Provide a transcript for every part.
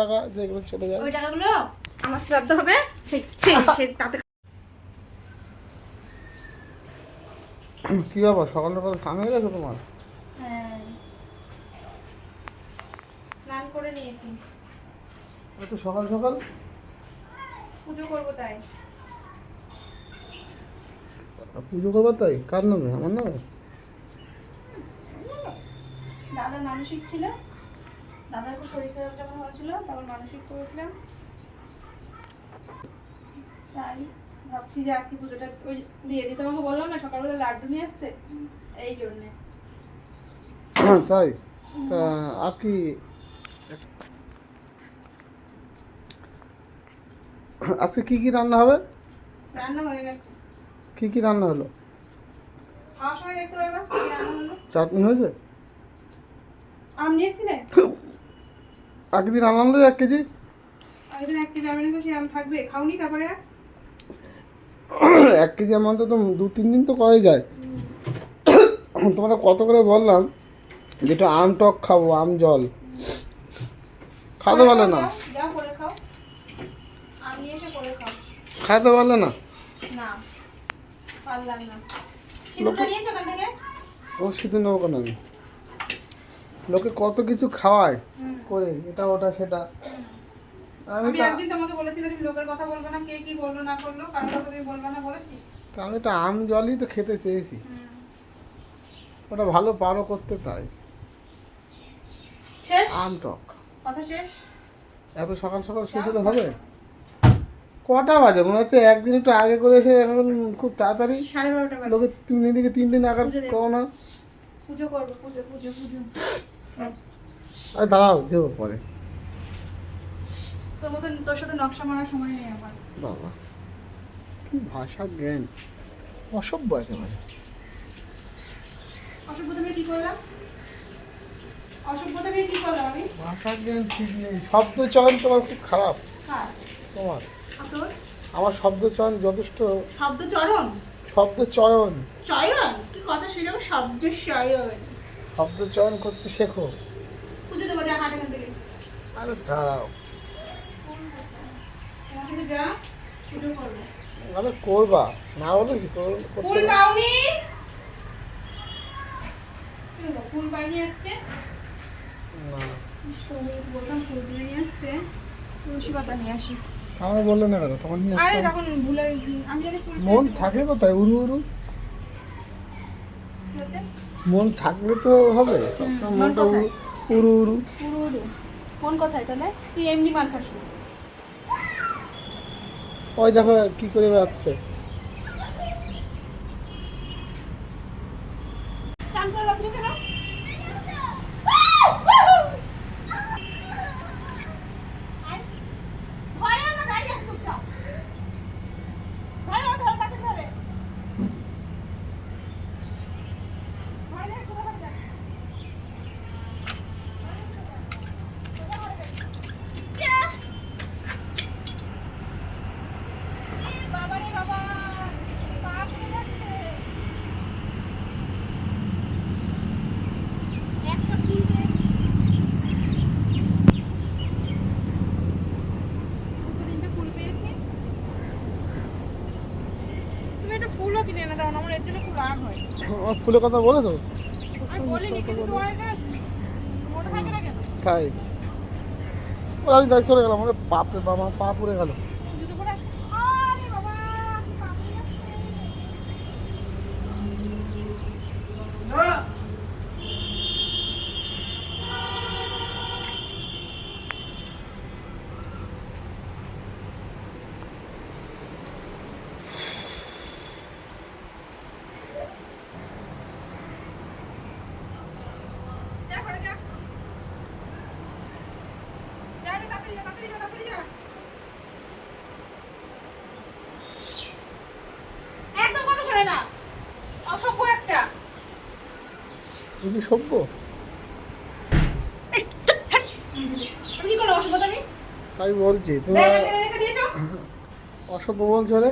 টাকা যেগুলো চলে যায়। ওই টাকাগুলো আমার শ্রাদ্ধ হবে সেই সেই সেই তাতে কি ব্যাপার? সকাল সকাল স্নান হয়ে গেছে তোমার? হ্যাঁ। স্নান করে নিয়েছি। এত সকাল সকাল? পুজো করব তাই। পুজো করবার তাই? কার নামে? আমার নামে? দাদা মানসিক ছিল। দাদার খুব শরীর খারাপ যখন হয়েছিল তখন মানসিক করেছিলাম। তাই ভাবছি যে আজকে পুজোটা ওই দিয়ে দিই তোমাকে বললাম না সকালবেলা লাড্ডু নিয়ে আসতে? এই জন্যে। তাই? তা আর কি আজকে কি কি রান্না হবে? রান্না হয়ে গেছে। কি কি রান্না হলো? খাওয়ার সময় দেখতে পারবা কি রান্না হলো? চাটনি হয়েছে? আম নিয়ে এসছিলে আগের দিন আনলাম এক কেজি। আগের এক কেজি আম এনেছো সেই আম থাকবে খাওনি তারপরে এক কেজি আমার তো দু তিন দিন তো করাই যায়। তোমরা কত করে বললাম যেটা আম টক খাব আম জল। খাতে পারলে না? যাও, যাও করে খাও। আম নিয়ে এসে করে খাও। খাতে পারলে না? ও শুধু নেব কেন আমি? লোকে কত কিছু খাওয়ায় করে এটা ওটা সেটা। আমি একদিন তোমাকে বলেছিলাম লোকের কথা বলবে না কে কি করল না করল কথা তুমি বলবে না বলেছি। তা আমি তো আম জলই তো খেতে চেয়েছি। ওটা ভালো পারো করতে তাই। শেষ? আম টক। কথা শেষ? এত সকাল সকাল শেষ হলে হবে? কটা বাজে? মনে হচ্ছে একদিন একটু আগে করে এসে এখন খুব তাড়াতাড়ি সাড়ে বারোটা বাজে। লোকে তুমি এদিকে তিনটে নাগাদ দেব। না। পুজো করব পুজো পুজো পুজো। আরে দাঁড়াও দেবো পরে। তোর তোর সাথে নকশা মারার সময় নেই আমার। বাবা। কি ভাষা জ্ঞান। অসভ্য একেবারে। অসভ্যতা নিয়ে কি করলাম অসভ্যতা কি করলাম আমি ভাষা জ্ঞান ঠিক নেই। শব্দ চয়ন তোমার খুব খারাপ। হ্যাঁ তোমার। তোর? আমার শব্দ চয়ন যথেষ্ট। শব্দ চরণ শব্দ চয়ন। চয়ন? কি কথা সে যাবে শব্দ চয়ন। শব্দ চয়ন করতে শেখো। আরে দাঁড়াও। করব আরে করবা না বলেছি কর- করতে ফুল না। পাওনি? কি হলো, ফুল পাইনি আজকে? না। বললাম ফুল নিয়ে আসতে। তুলসী পাতা নিয়ে আসি। আমার বললে না কেন? তখন আরে তখন ভুলে আমি মন থাকে কোথায়? উরু উরু কি হচ্ছে? মন থাকলে তো হবে। মন মনটা উরু উরু পুরো উড়ু। কোন কথায় তাহলে? তুই এমনি মার খাস। ওই দেখো কি করে বেড়াচ্ছে চান করে রাত্রি কেন আয়। ঘরে আমরা দাঁড়িয়ে আছি চুপচাপ। ঘরে আমার ঘরে কাছে ঘরে। ঘরে নেই, সোজা ঘরে যা। সোজা ঘরে যা। যা। এ বাবা রে বাবা, পা ফুলে যাচ্ছে। একটা ফুল পেয়েছি দুটো তিনটে ফুল পেয়েছি তুমি একটা ফুলও কিনে এনে দাও না আমার এর জন্য খুব রাগ হয় আমার ফুলের কথা বলেছ? আমি বলিনি কিন্তু তোমার এটা থাকে না কেন? তাই। আমি দেখ চলে গেলাম আমার পাপে বাবা পা পুড়ে গেল জুতো পরে আরে বাবা কি পাপড়ি যাচ্ছে যা ঘরে যা যা যা তাড়াতাড়ি যা তাড়াতাড়ি যা তাড়াতাড়ি যা একদম কথা শোনে না অসভ্য একটা বুঝি সভ্য? তাই বলছি তুমি ব্যাগটা টেনে রেখে দিয়েছ? অসভ্য বলছো রে।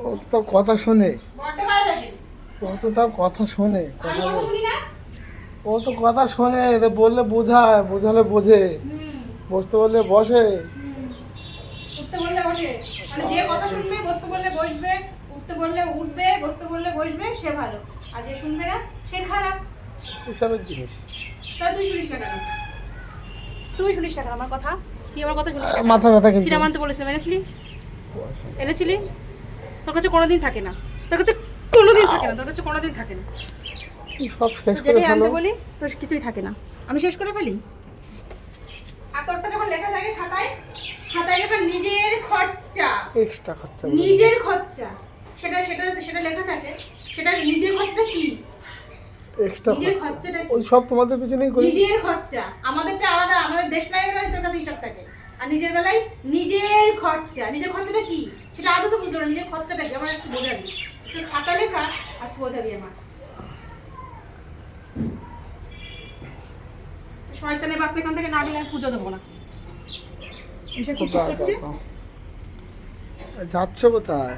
ও তো কথা শোনে। ও তো তার কথা শোনে কথা ও তো কথা শোনে বললে বোঝায় বোঝালে বোঝে। বসতে বললে বসে। বললে ওঠে মানে যে কথা শুনবে বসতে বললে বসবে। উঠতে বললে উঠবে বসতে বললে বসবে সে ভালো। আর যে শুনবে না সে খারাপ। এসবের জিনিস। তাহলে তুই শুনিস না কেন? তুই শুনিস না কেন আমার কথা? তুই আমার কথা শুনিস? মাথা ব্যথা কিন্তু। সিনেমা আনতে বলেছিলাম এনেছিলি? এনেছিলি? তোর কাছে কোনোদিন থাকে না। তোর কাছে কোনোদিন থাকে না। তোর কাছে কোনোদিন থাকে না। সব শেষ করে আনতে বলি তোর কিছুই থাকে না। আমি শেষ করে ফেলি? আর তোরটা যখন লেখা থাকে খাতায় খাতায় যখন নিজের খরচা। এক্সট্রা খরচা নিজের খরচা। সেটা সেটা সেটা লেখা থাকে। সেটা নিজের খরচাটা কি? এক্সট্রা নিজের খরচাটা ওই সব তোমাদের পিছনেই করি। নিজের খরচা। আমাদেরটা আলাদা আমাদের দেশ নায়কের তোর কাছে হিসাব থাকে। আর নিজের বেলায় নিজের খরচা। নিজের খরচাটা কি? সেটা আজও তো বুঝলো না নিজের খরচাটা কি? আমার একটু বোঝাবি। তোর খাতা লেখা আজ বোঝাবি আমার। শয়তানের বাচ্চা এখান থেকে না দিলে আমি পুজো দেবো না। এসে কি করছে। যাচ্ছ কোথায়?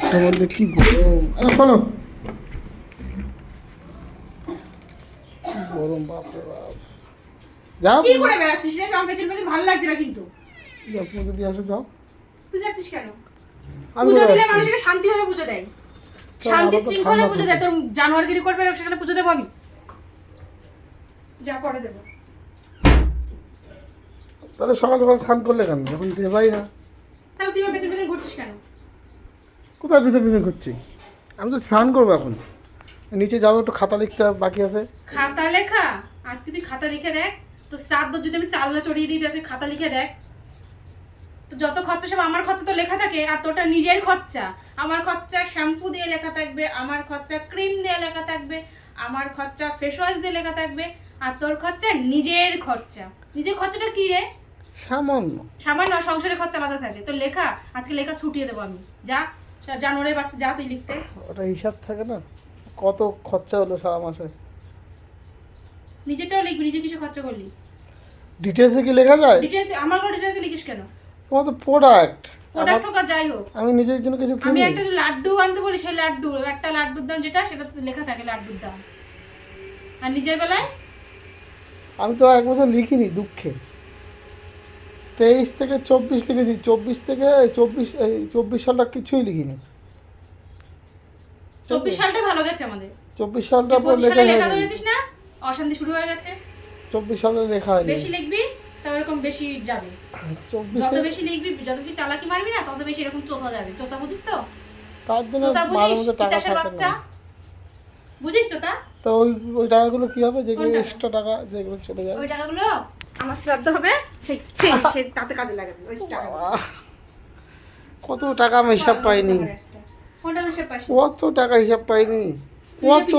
ঘরটার মধ্যে কি গরম? আরে খোলো গরম বাপরে বাপ। যাও কি করে বেড়াচ্ছিস রে? ভালো লাগছে না কিন্তু। যাও পুজো দিয়ে আসো যাও। তুই যাচ্ছিস কেন? পুজো দিলে? মানুষকে শান্তিভাবে পুজো দেয়। শান্তি শৃঙ্খলা পুজো দেয়। তোর জানোয়ারগিরি করবে সেখানে পুজো দেবো আমি। যা পরে দেবো। তাহলে সকাল সকাল স্নান করলে কেন? যখন দেবাই না। তাহলে তুই পেছন পেছন ঘুরছিস কেন? কোথায় পিছনে পিছনে ঘুরছি? আমি তো স্নান করব এখন। নিচে যাব একটু খাতা লিখতে বাকি আছে। খাতা লেখা? আজকে তুই খাতা লিখে দেখ। তো শ্রাদ্ধ যদি আমি চালনা চড়িয়ে দিই আজকে খাতা লিখে দেখ। তো যত খরচা সব আমার খরচা তো লেখা থাকে আর তোরটা নিজের খরচা। আমার খরচা শ্যাম্পু দিয়ে লেখা থাকবে আমার খরচা ক্রিম দিয়ে লেখা থাকবে আমার খরচা ফেস ওয়াশ দিয়ে লেখা থাকবে আর তোর খরচা নিজের খরচা। নিজের খরচাটা কি রে? সামান্য। সামান্য সংসারের খরচা আলাদা থাকে। তো লেখা আজকে লেখা ছুটিয়ে দেবো আমি। যা জানুয়ারির বাচ্চা যা তুই লিখতে। ওটা হিসাব থাকে না? কত খরচা হলো সারা মাসে? নিজেরটাও লিখবি নিজে কিছু খরচা করলি? ডিটেলসে কি লেখা যায়? ডিটেলস আমার কোনো ডিটেলসে লিখিস কেন? তোমার তো প্রোডাক্ট প্রোডাক্ট হোক যাই হোক। আমি নিজের জন্য কিছু আমি একটা লাড্ডু আনতে বলি সেই লাড্ডু একটা লাড্ডুর দাম যেটা সেটা লেখা থাকে লাড্ডুর দাম। আর নিজের বেলায়? আমি তো এক বছর লিখিনি দুঃখে। তেইশ থেকে চব্বিশ লিখেছি। চব্বিশ থেকে চব্বিশ এই চব্বিশ সালটা কিছুই লিখিনি। চব্বিশ সালটাই ভালো গেছে আমাদের। চব্বিশ সালটা পর লেখা না? অশান্তি শুরু হয়ে গেছে। চব্বিশ সালে লেখা হয়নি। বেশি লিখবি তা বেশি যাবে। যত বেশি লিখবি যত বেশি চালাকি মারবি না তত বেশি এরকম যাবে। চোথা বুঝিস তো? তার জন্য মাঝে টাকা থাকে না। বুঝিস চোথা? তো ওই ওই টাকাগুলো কি হবে? যেগুলো এক্সট্রা টাকা যেগুলো চলে যায় ওই টাকাগুলো? আমার শ্রাদ্ধ হবে সেই সেই সেই তাতে কাজে লাগাবি ওই টাকা কত টাকা আমি হিসাব পাইনি। কত টাকা হিসাব পাইনি। কত?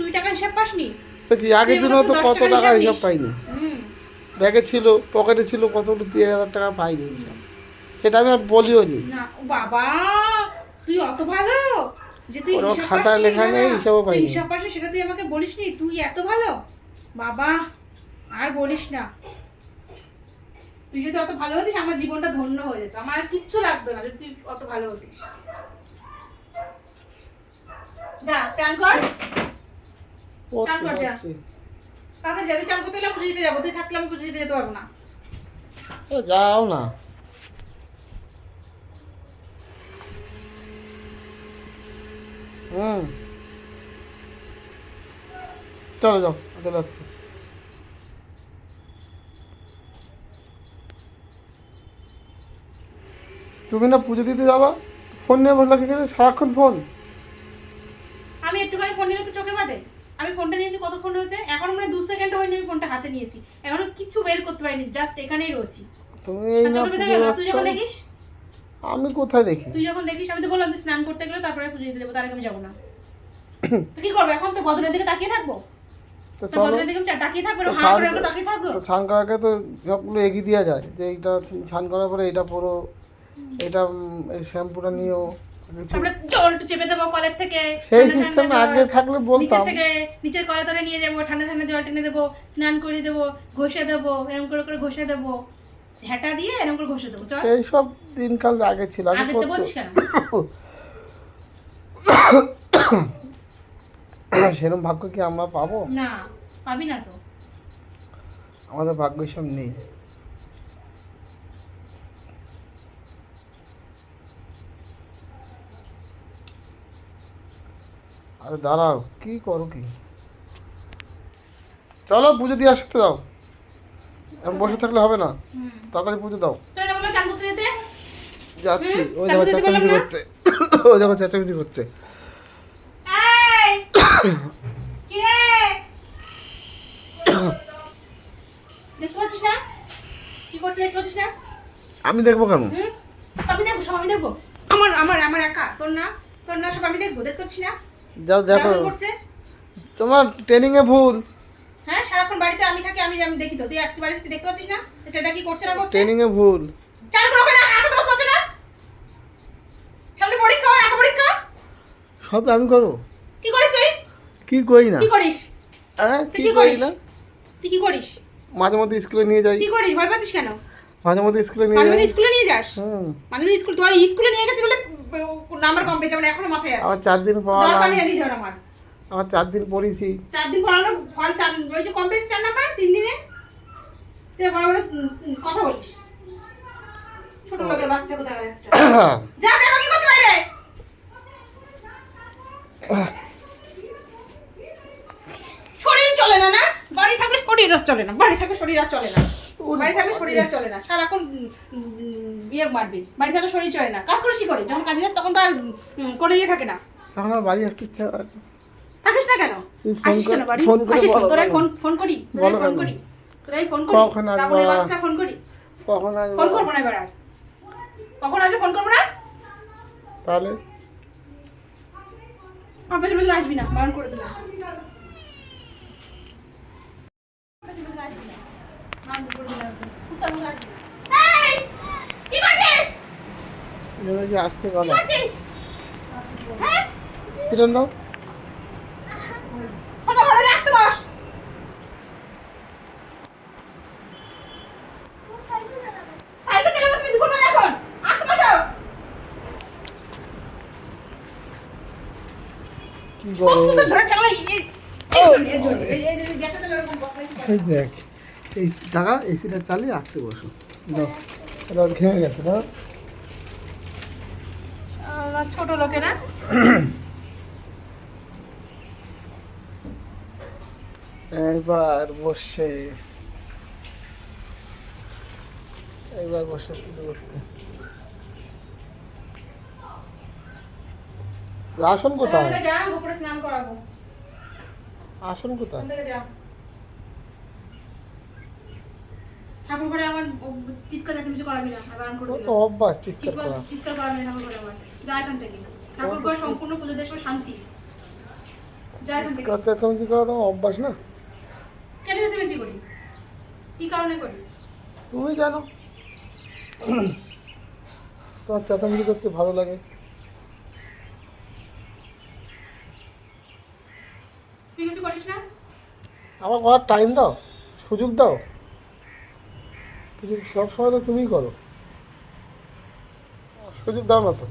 তুই টাকা হিসাব পাসনি? তো কি আগের তুই দিনও তো কত টাকা হিসাব পাইনি? ব্যাগে ছিল পকেটে ছিল কত তিন হাজার টাকা পাইনি হিসাব। সেটা আমি আর বলিও নি। বাবা তুই অত ভালো যে তুই পাসনি, লেখা নেই, হিসাবও পাইনি। হিসাব পাসনি সেটা তুই আমাকে বলিসনি তুই এত ভালো? বাবা আর বলিস না। তুই যদি অত ভালো হতিস আমার জীবনটা ধন্য হয়ে যেত। আমার আর কিচ্ছু লাগতো না যদি তুই অত ভালো হতিস। যা চান কর। চান কর যা। তাতে যদি চান করতে গেলে পুজো দিতে যাব। তুই থাকলে আমি পুজো দিতে যেতে পারব না। যাও না। হুম। চলো যাও চলে যাচ্ছি। তুমি না পুজো দিতে যাবা ফোন নিয়ে বসলে কি করে? সারাক্ষণ ফোন। আমি একটুখানি ফোন নিলে তো চোখে বাদে আমি ফোনটা নিয়েছি কতক্ষণ হয়েছে এখন মানে দু সেকেন্ড হয়নি আমি ফোনটা হাতে নিয়েছি। এখনও কিছু বের করতে পারিনি জাস্ট এখানেই রয়েছি। তুমি এই না বেঁধে পুজো গেল? তুই যখন দেখিস। আমি কোথায় দেখি? তুই যখন দেখিস আমি তো বললাম তুই স্নান করতে গেলে তারপরে পুজো দিতে যাব তার আগে আমি যাব না। তো কি করব? এখন তো বদলের দিকে তাকিয়ে থাকব? তো স্নান তো সবগুলো এগিয়ে দেওয়া যায়। যে এইটা স্নান করার পরে এটা পরো এটা এই শ্যাম্পুটা নিও কিছু জল চেপে দেবো কলের থেকে। সেই সিস্টেম আগে থাকলে নিচের বলতাম থেকে নিচের কলে ধরে নিয়ে যাব ঠান্ডা ঠান্ডা জল টেনে দেবো স্নান করে দেবো ঘষে দেবো এরকম করে করে ঘষে দেবো। ঝেঁটা দিয়ে এরকম করে ঘষে দেবো চল। সেই সব দিনকাল আগে ছিল আগে আগে তো বলছিস কেন? সেরকম ভাগ্য কি আমরা পাবো? না পাবি না তো। আমাদের ভাগ্য সব নেই। আরে দাঁড়াও কি করো কি? চলো পুজো দিয়ে আসতে দাও। এখন বসে থাকলে হবে না। তাড়াতাড়ি পুজো দাও। যাচ্ছি। ওই দেখো চেঁচামেচি করছে ওই দেখো চেঁচামেচি করছে আমি দেখব কেন? আমি দেখব সব আমি দেখব। আমার আমার আমার একা। তোর না তোর না সব আমি দেখব। দেখতে পাচ্ছিস না? যাও দেখো। তোমার ট্রেনিং এ ভুল। হ্যাঁ সারাক্ষণ বাড়িতে আমি থাকি আমি আমি দেখি তো। তুই আজকে বাড়িতে দেখতে পাচ্ছিস না? সেটা কি করছে না করছে? ট্রেনিং এ ভুল। চালু করো ওখানে এত দোষ হচ্ছে না? সামনে পরীক্ষা ওর একা পরীক্ষা? সব আমি করব। কি করিস তুই? কি করি না? কি করিস? হ্যাঁ কি করিস? না? তুই কি করিস? মাঝে মধ্যে স্কুলে নিয়ে যাই। কি করিস? ভয় পাচ্ছিস কেন? মাঝে মধ্যে স্কুলে নিয়ে মাঝে মাঝে স্কুলে নিয়ে যাস? হুম। মাঝে মাঝে স্কুল তুই স্কুলে নিয়ে গেছিস বলে নাম্বার কম পেয়েছে মানে এখনও মাথায় আছে। আবার চার দিন পর দরকার নেই ওর আমার আমার চার দিন পড়েছি চার দিন পড়ানোর ফল চার ওই যে কম পেয়েছে চার নাম্বার তিন দিনে? তুই বড় বড় কথা বলিস। ছোট লোকের বাচ্চা কোথায় একটা। যা দেখো কি করছে বাইরে। শরীর চলে না না? বাড়ি থাকলে শরীর আর চলে না বাড়ি থাকলে শরীর আর চলে না। বাড়ি থাকলে শরীর আর চলে না। সারাক্ষণ ইয়ে মারবি। বাড়ি থাকলে শরীর চলে না। কাজ করিস কি করে? যখন কাজে যাস তখন তো আর করে ইয়ে থাকে না। তখন আর বাড়ি আসতে ইচ্ছা করে থাকিস না কেন? আসিস কেন বাড়ি? ফোন করে আসিস? তোরাই ফোন ফোন করি? তোরাই ফোন? করি? তোরাই ফোন করি? তারপরে বাচ্চা ফোন করি? কখন আসব? ফোন করব না এবার আর। কখন আসবে ফোন করব না? তাহলে? আমার পেছনে আসবি না বারণ করে দিলাম পেছনে পেছনে আসবি না। বারণ করে দিলাম একদম। কুত্তার মতো আসবি না। এই! কি করছিস? এভাবে কি আসতে কি গেল করছিস? হ্যাঁ? কিরণ দাও সোজা ঘরে যা, আটতে বস। সাইকেল চালাবো তুমি দুপুরবেলা এখন। আটতে বসো। কি খুব করো সুন্দর ধরে ঠেলা, এই- এই- এই জন্য, এই জন্য। এই- এই- এই গ্যাসটা তাহলে ওরকম বদমাইশি করে। এই দেখ এই টাকা এসিটা চালিয়ে আসতে বসো। দাও। ঘেমে গেছে দাও আল্লাহ, ছোট লোকেরা। এইবার বসছে এইবার বসে পুজো করতে আসন কোথায়? আসন কোথায় ওখান থেকে যা ঠাকুর ঘরে আমার চিৎকার চেঁচামেচি করাবি না। বারণ করে দিলাম অভ্যাস চিৎকার করা। চিৎকার করাবি না ঠাকুর ঘরে আমার যা এখান থেকে। ঠাকুর ঘর সম্পূর্ণ পুজো দেশ শান্তি। যা এখান থেকে। চিৎকার চেঁচামেচি করা? তো অভ্যাস না? চেঁচামেচি করি? কি কারণে করি? তুমি জানো। তোমার চেঁচামেচি করতে ভালো লাগে। তুই কিছু করিস না? আমার করার টাইম দাও। সুযোগ দাও। কিছু সবসময় তো তুমিই করো। সুযোগ দাও না তো।